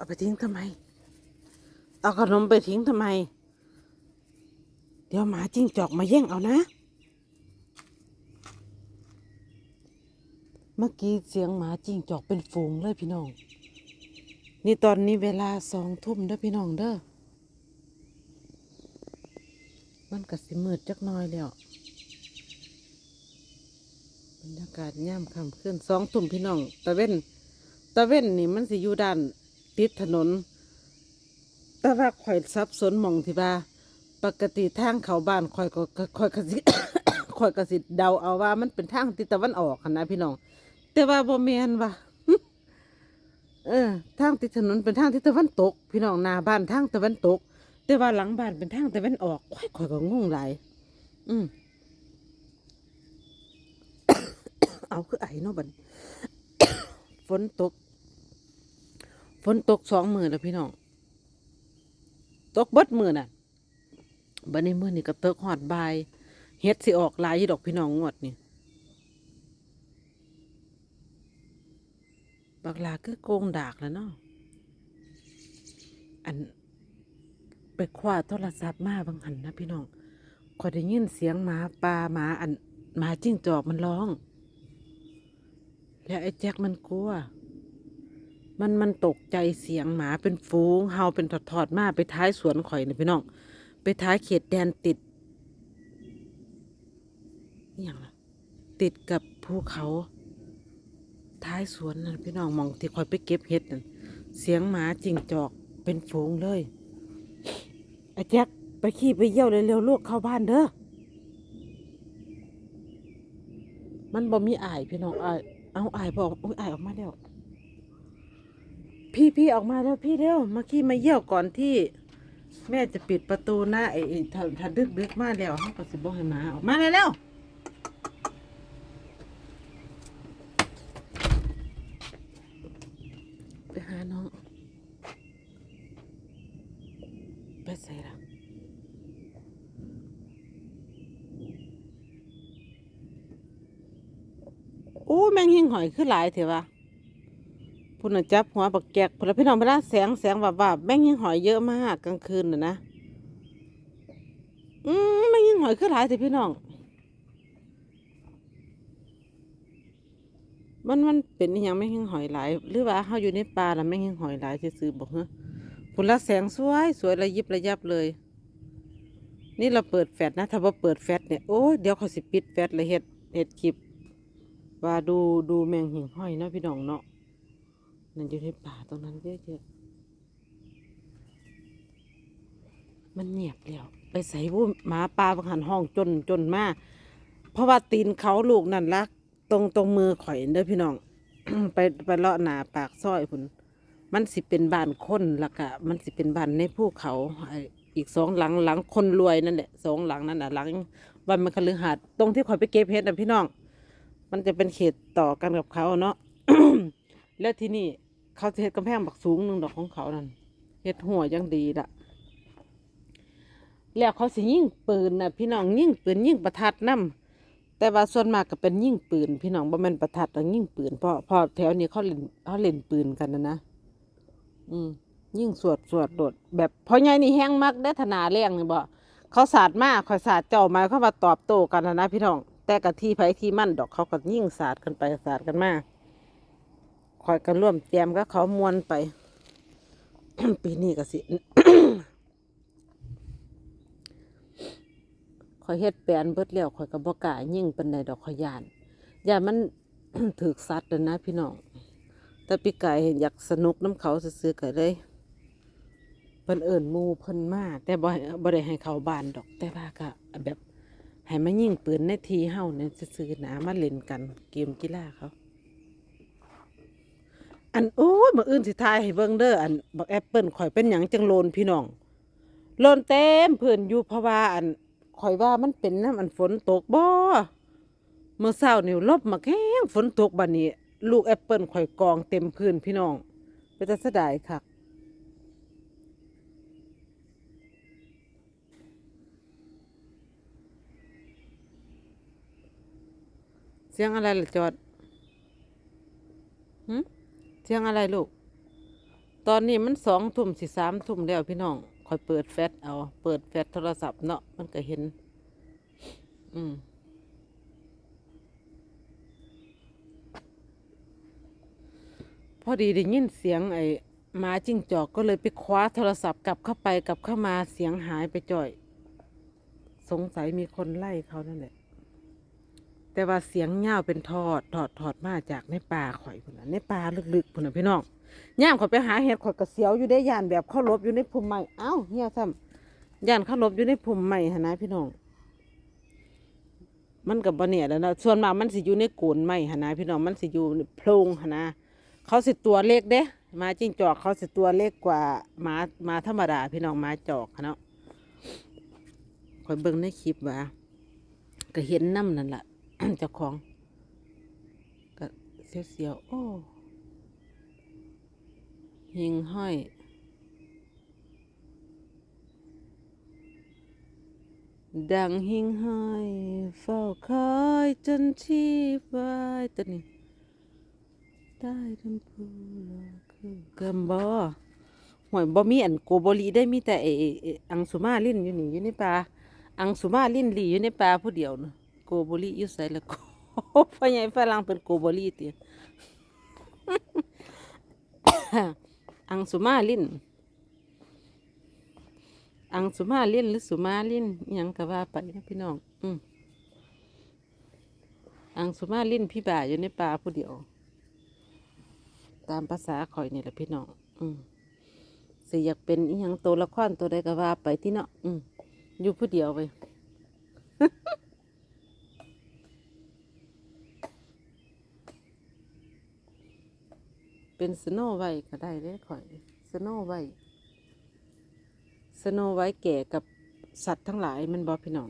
เอาไปทิ้งทำไม เอาขนมไปทิ้งทำไม เดี๋ยวหมาจิ้งจอกมาแย่งเอานะ เมื่อกี้เสียงหมาจิ้งจอกเป็นฝูงเลยพี่น้อง นี่ตอนนี้เวลาสองทุ่มเด้อพี่น้องเด้อ มันก็สิมืดจักน้อยแล้วบรรยากาศย่ำค่ำขึ้นสองทุ่มพี่น้องตะเว้นตะเว้นนี่มันสิอยู่ด้าน ติดถนน แต่ว่าข่อยสับสนมองที่ว่า ปกติทางเขาบ้านข่อยก็ข่อยก็สิข่อยก็สิเดาเอาว่ามันเป็นทางทิศตะวันออกนะพี่น้อง แต่ว่าบ่แมนว่าเออทางติดถนนเป็นทางทิศตะวันตก พี่น้องหน้าบ้านทางตะวันตก แต่ว่าหลังบ้านเป็นทางตะวันออกข่อยข่อยก็งงหลายอืมเอาคือไอเนาะบัดนี้ฝนตก ฝนตกสองมือแล้วพี่น้อง ตกเบิดมือน่ะบัดนี้มือนี่ก็เติกหอดบายเฮ็ดสิออกลายยู่ดอกพี่น้องงวดนี่บักลาคือโกงดากแล้วเนาะอัน ไปคว้าโทรศัพท์มาบางหันนะพี่น้องขอยได้ยินเสียงหมาปลาหมาอันหมาจิ้งจอกมันร้อง แล้วไอ้แจ็คมันกลัว มันมันตกใจเสียงหมาเป็นฟูงเฮาเป็นถอดถอดๆมาไปท้ายสวนข่อยนี่พี่น้อง ไปท้ายเขตแดนติดอย่างล่ะติดกับภูเขาท้ายสวนนั่นพี่น้องมองที่ข่อยไปเก็บเห็ดนั่นเสียงหมาจิงจอกเป็นฝูงเลยไอ้แจ็คไปขี้ไปเยี่ยวเร็วๆลูกเข้าบ้านเด้อมันบ่มีอายพี่น้องอายเอาอายบอกอุ้ยอายออกมาแล้ว พี่พี่ออกมาแล้วพี่เร็วมาขี้มาเยี่ยวก่อนที่ แม่จะปิดประตูหน้าไอ้ไอ้ถ้าถ้าดึกดึกมาแล้วเขาก็สิบอกให้มาออกมาเร็วไปหาน้องไปใส่ละอู้แมงหิ่งหอยคือหลายเถอะวะ พุ่นจับหัวปักแกกพุ่นละพี่น้องเวลาแสงแสงแบบว่าแม่งยิงหอยเยอะมากกลางคืนน่ะนะอืมแม่งยิงหอยคือหลายแต่พี่น้อง มันมันเป็นอย่างแม่งยิงหอยหลาย หรือว่าเขาอยู่ในป่าแล้วแม่งยิงหอยหลายซื่อบอกเฮ้พุ่นละแสงสวยสวยระยิบระยับเลย นี่เราเปิดแฟลชนะ ถ้าว่าเปิดแฟลชเนี่ยโอ้ยเดี๋ยวเขาสิปิดแฟลชเลยเฮ็ดเฮ็ดคลิปว่าดูดูแมงหิ่งห้อยเนาะพี่น้องเนาะันอยู่ในป่าตรงนั้นเยอะๆมันเงียบแล้วไปใส่วูหมาป่าบางหันห้องจนจนมาก เพราะว่าตีนเขาลูกนั่นลัก ตรงตรงมือข่อยเด้อพี่น้อง ไปไปเลาะหนาปากซอยพุ่นมันสิเป็นบ้านคนล้วก็มันสิเป็นบ้านในภูเขาอ้อีกสองหลังหลังคนรวยนั่นแหละสองหลังนั่นน่ะหลังวันมันคฤหาสน์ตรงที่ข่อยไปเก็บเพชรนะพี่น้อง มันจะเป็นเขตต่อกันกับเขาเนาะแล้วที่นี่ เขาจะเฮ็ดกำแพงบักสูงหนึ่งดอกของเขานั่นเฮ็ดหัวยังดีละแล้วเขาสิยิงปืนนะพี่น้องยิงปืนยิงประทัดนํแต่ว่าส่วนมากก็เป็นยิงปืน พี่น้องบ่แม่นประทัดแต่ยิงปืนเพราะพอแถวนี้เขาเล่นเขาเล่นปืนกันนะนะอืมยิงสวดสวดโดด แบบพอใหญ่นี่แห้งมักได้ธนาเลี้ยงนี่บ่เขาสาดมากคอยสาดเจ้ามาเข้ามาตอบโต้กันนะนะพี่น้องแต่กะที่ไผที่มั่นดอกเขาก็ยิงสาดกันไปสาดกันมาก คอยกันร่วมเตรียมก็เขามวนไป ปีนี้ก็สิคอยเฮ็ดแปลนเบิดแล้วคอยกับอกล้ายิ่งเป็นในดอกขอยานยานมันถือสัตว์เลยนะพี่น้องแต่ปีไกายเห็นอยากสนุกน้ำเขาซื้อๆก็เลยเพิ่นเอิ่นมูเพิ่นมาแต่บ่บ่ได้ให้เขาบานดอก แต่ว่าก็แบบให้มายิงปืนในทีเฮาเนี่ยซื้อๆนะมาเล่นกันเกมกีฬาเขา อันโอ้ยมื่ออื่นสิทายให้เบิ่งเด้ออันบักแอปเปิลข่อยเป็นหยังจังโลนพี่น้องโลนเต็มเพิ่นอยู่เพราะว่าอันข่อยว่ามันเป็นน้ำอันฝนตกบ่เมื่อเช้านี่ลบมาแข้งฝนตกบัดนี้ ลูกแอปเปิลข่อยกองเต็มพื้นพี่น้องเป็นตาเสียดายคักเสียงอะไรล่ะจอด สียงอะไรลูก ตอนนี้มันสองทุ่มสิสามทุ่มแล้วพี่น้องคอยเปิดแฟลชเอา เปิดแฟลชโทรศัพท์เนาะมันก็เห็น อืมพอดีได้ยินเสียงไอ้หมาจิ้งจอกก็เลยไปคว้าโทรศัพท์กลับเข้าไปกลับเข้ามาเสียงหายไปจ่อย สงสัยมีคนไล่เขานั่นแหละ แต่ว่าเสียงเง่าเป็นทอดถอดถอดมาจากในป่าข่อยพุ่นน่ะในป่าลึกๆพุ่นน่ะพี่น้องย่ามข่อยไปหาเห็ดข่อยกระเสียวอยู่ได้ย่านแบบเข้าลบอยู่ในพุ่มไม้เอ้าเฮียซ้ำย่านเข้าลบอยู่ในพุ่มไม้หนนะพี่น้อง มันกับบเนี่ยแล้วนะส่วนมากมันสิอยู่ในโกนไม้หนนะพี่น้องมันสิอยู่โพรงหนนะเขาสิตัวเล็กเด้หมาจิ้งจอกเขาสิตัวเล็กกว่าหมาหมาธรรมดาพี่น้องหมาจอกนเนาะข่อยเบิ่งในคลิปว่าก็เห็นน้ำนั่นแหละ เจ้าของก็เสียวๆโอ้หิงห้อยดังหิงห้อยเฝ้าคอยจนชีพวายตัวนี้ได้ทำพูลาคือกมบอหวยบ่มีอันโกโบลีได้มีแต่เอออังสุมาลินอยู่นี่อยู่ในป่าอังสุมาลินหลีอยู่ในป่าผู้เดียวเนาะ โกโบลีอยู่ใส่ละโกพ่อใหญ่ฝรั่งเป็นโกโบลีติอังสุมาลิน อังสุมาลินหรือสุมาลินยังก็ว่าไปนะพี่น้อง อืมอังสุมาลินพี่บ่าอยู่ในป่าผู้เดียว ตามภาษาข่อยนี่แหละพี่น้อง อืมสิอยากเป็นอีหยังตัวละครตัวใดก็ว่าไปที่เนาะ อืมอยู่ผู้เดียวไป เป็นสโนไวก็ได้เด้ข่อยสโนไวสโนไวแก่กับสัตว์ทั้งหลายมันบอพี่น้อง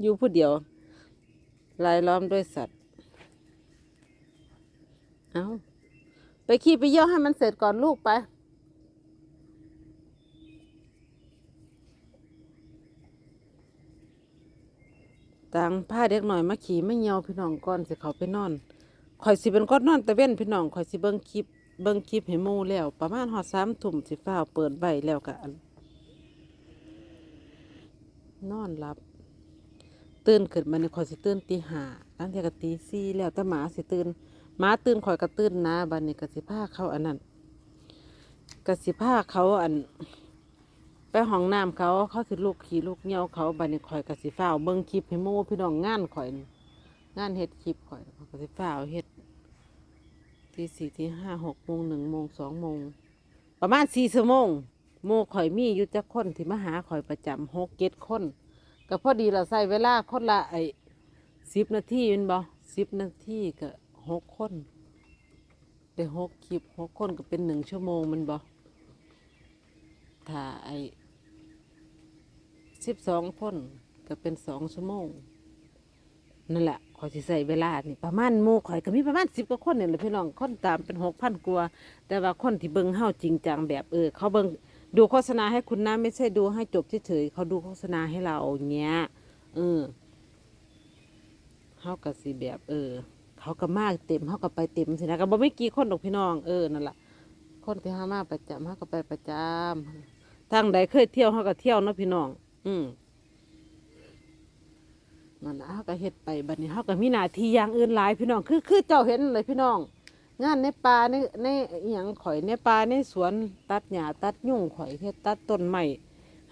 อยู่ผู้เดียวลายล้อมด้วยสัตว์ เอาไปขี่ไปเยี่ยวให้มันเสร็จก่อนลูกไป ต่างผ้าเด็กหน่อยมาขี่ไม่เหี่ยวพี่น้องก่อนสิเขาไปนอน ข่อยสิเป็นก้อนนอนตะเว้นพี่น้องข่อยสิเบิ่งคลิปเบิ่งคลิปให้หมู่แล้ว ประมาณหอดสามทุ่มสิฟ้าวเปิดใบแล้วกะนอนหลับ ตื่นขึ้นมาในข่อยสิตื่นตีห้าตั้งแต่กตีสี่แล้วแต่หมาสิตื่นหมาตื่นข่อยก็ตื่นนะบัดนี้กสิพาเขาอันนั้นกสิพาเขาอัน ไปห้องน้ำเขาเขาสิลูกขี่ลูกเงี้ยวเขาบัดนี้ข่อยกสิฟ้าวเบิ่งคลิปให้หมู่พี่น้องงานข่อยนี่ งานเฮ็ดคลิปข่อยข่อยกสิฟ้าวเฮ็ดทีสี่ที่ห้าหกโมงหนึ่งโมงสองโมงประมาณสี่ชั่วโมงโมข่อยมีอยู่จักคนที่มาหาข่อยประจำหกเจ็ดคนก็พอดีเราใส่เวลาคนละไอ้สิบนาทีเป็นบ่สิบนาทีก็หกคนได้หกคลิปหกคนก็เป็นหนึ่งชั่วโมงมันบ่ถ้าไอ้สิบสองคนก็เป็นสองชั่วโมงนั่นแหละ อยสิใส่เวลานี่ประมาณหมู่ข่อยก็มีประมาณสิบกว่าคนเนี่ยแหละพี่น้องคนตามเป็นหกพันกว่าแต่ว่าคนที่เบิ่งเฮาจริงจังแบบเออเขาเบิ่งดูโฆษณาให้คุณนะไม่ใช่ดูให้จบเฉยๆเขาดูโฆษณาให้เราเงี้ยเออเฮาก็สิแบบ เออเขาก็มากเต็มเฮาก็ไปเต็มสินะก็บ่ไม่กี่คนดอกพี่น้องเออนั่นแหละคนที่เฮามาประจำเฮาก็ไปประจำทางใดเคยเที่ยวเฮาก็เที่ยวเนาะพี่น้อง อืม นั่นนะเขาก็เฮ็ดไปบัดนี้เขาก็มีหน้าที่อย่างอื่นหลายพี่น้องคือคือเจ้าเห็นเลยพี่น้อง งานในป่าในในอหย่างข่อยในป่าในสวนตัดหญ้าตัดยุ่งข่อยเฮ็ดตัดต้นไม้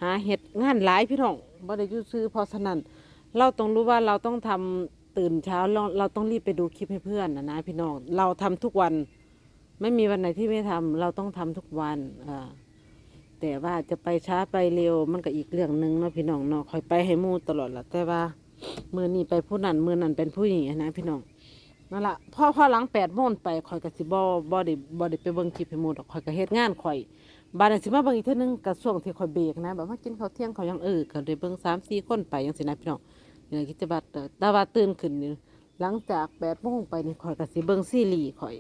หาเห็ดงานหลายพี่น้องบ่ได้อยู่ซื้อเพราะฉะนั้นเราต้องรู้ว่าเราต้องทำตื่นเช้าเราเราต้องรีบไปดูคลิปให้เพื่อนนะนะพี่น้องเราทำทุกวัน ไม่มีวันไหนที่ไม่ทำเราต้องทำทุกวันอ่าแต่ว่าจะไปช้าไปเร็วมันก็อีกเรื่องหนึ่งเนาะพี่น้องเนาะคอยไปให้มู่ตลอดละแต่ว่า มือนี่ไปผู้นั้นมือนั้นเป็นผู้นี้นะพี่น้องนั่นละพ่อพ่อหลังแปดโมงไปข่อยก็สิบ่บ่ด้บ่ด้ไปเบิ่งคลิปให้หมดอกข่อยก็เฮ็ดงานข่อยบานสิมาเบิ่งอีกเทื่อนึงก็ช่วงที่ข่อยเบรกนะแบบว่ากินข้าวเที่ยงเขายังเออก็ได้เบิ่ง3 4คนไปจังซี่นะพี่น้องนี่ล่ะกิจบัตรต่ว่าตื่นขึ้นนี่หลังจาก8โมงไปนี่ข่อยก็สิเบิ่งซีรีส์ข่อย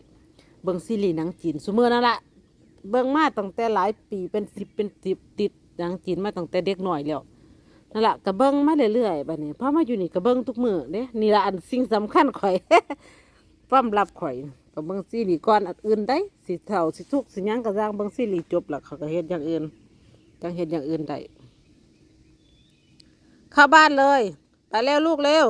เบิ่งซีรีส์หนังจีนซุมื้อนั่นล่ะเบิ่งมาตั้งแต่หลายปีเป็น10เป็น10ติดหนังจีนมาตั้งแต่เด็กหน้อยแล้ว นั่นแหละกระเบิ้งมาเรื่อยๆบัดนี้พอมาอยู่นี่กระเบิ้งทุกมือเด้นี่ละอันสิ่งสำคัญข่อยความลับข่อยกระเบื้องซีรีก่อนอันอื่นได้สิเท่าสิทุกสิยังกระร้างเบื้องซีรีจบแล้วเขาก็เฮ็ดอย่างอื่นจังเฮ็ดอย่างอื่นได้เข้าบ้านเลย ไปเร็วลูกเร็ว